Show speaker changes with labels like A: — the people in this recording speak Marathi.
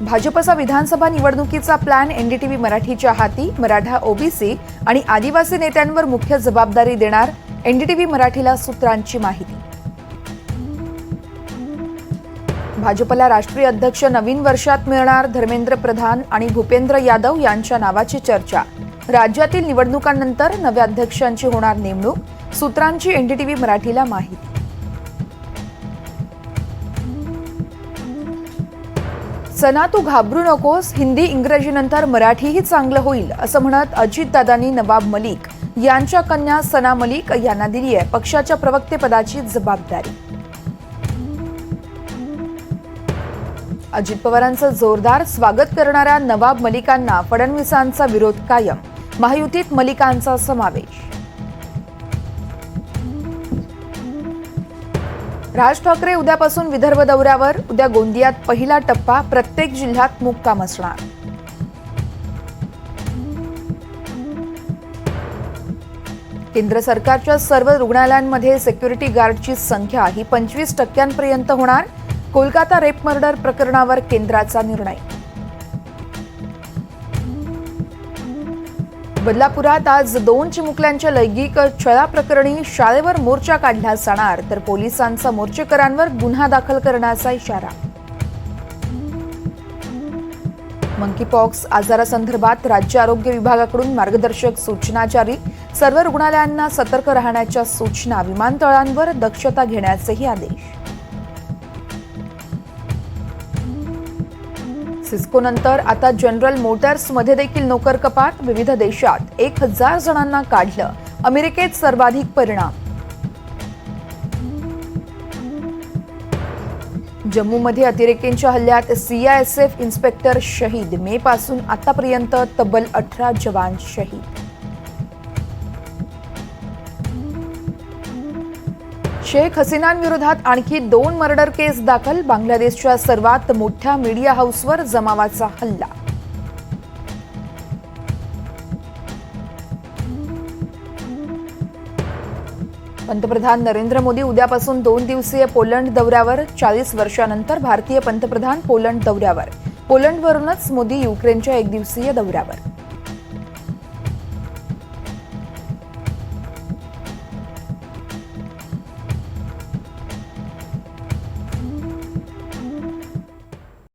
A: भाजपचा विधानसभा निवडणुकीचा प्लॅन एनडीटीव्ही मराठीच्या हाती मराठा ओबीसी आणि आदिवासी नेत्यांवर मुख्य जबाबदारी देणार एनडीटीव्ही मराठीला सूत्रांची माहिती. भाजपला राष्ट्रीय अध्यक्ष नवीन वर्षात मिळणार धर्मेंद्र प्रधान आणि भूपेंद्र यादव यांच्या नावाची चर्चा. राज्यातील निवडणुकांनंतर नव्या अध्यक्षांची होणार नेमणूक सूत्रांची एनडीटीव्ही मराठीला माहिती. सना तू घाबरू नकोस हिंदी इंग्रजीनंतर मराठीही चांगलं होईल असं म्हणत अजितदादांनी नवाब मलिक. यांच्या कन्या सना मलिक यांना दिली आहे पक्षाच्या प्रवक्तेपदाची जबाबदारी. अजित पवारांचं जोरदार स्वागत करणाऱ्या नवाब मलिकांना फडणवीसांचा विरोध कायम महायुतीत मलिकांचा समावेश. राज ठाकरे उद्यापासून विदर्भ दौऱ्यावर उद्या गोंदियात पहिला टप्पा प्रत्येक जिल्ह्यात मुक्काम असणार. केंद्र सरकारच्या सर्व रुग्णालयांमध्ये सेक्युरिटी गार्डची संख्या ही पंचवीस टक्क्यांपर्यंत होणार. कोलकाता रेप मर्डर प्रकरणावर केंद्राचा निर्णय. बदलापुरात आज दोन चिमुकल्यांच्या लैंगिक छळा प्रकरणी शाळेवर मोर्चा काढला जाणार तर पोलिसांचा मोर्चेकरांवर गुन्हा दाखल करण्याचा इशारा. मंकीपॉक्स आजारासंदर्भात राज्य आरोग्य विभागाकडून मार्गदर्शक सूचना जारी. सर्व रुग्णालयांना सतर्क राहण्याच्या सूचना विमानतळांवर दक्षता घेण्याचेही आदेश. सिस्कोनंतर आता जनरल मोटर्समध्ये देखील नोकर कपात विविध देशात. एक हजार जणांना काढलं. अमेरिकेत सर्वाधिक परिणाम. जम्मूमध्ये अतिरेक्यांच्या हल्ल्यात सीआयएसएफ इन्स्पेक्टर शहीद. मे पासून आतापर्यंत तब्बल अठरा जवान शहीद. शेख हसीनांविरोधात आणखी दोन मर्डर केस दाखल बांगलादेशच्या सर्वात मोठ्या मीडिया हाऊसवर जमावाचा हल्ला. पंतप्रधान नरेंद्र मोदी उद्यापासून दोन दिवसीय पोलंड दौऱ्यावर चाळीस वर्षानंतर भारतीय पंतप्रधान पोलंड दौऱ्यावर. पोलंडवरूनच मोदी युक्रेनच्या एक दिवसीय दौऱ्यावर.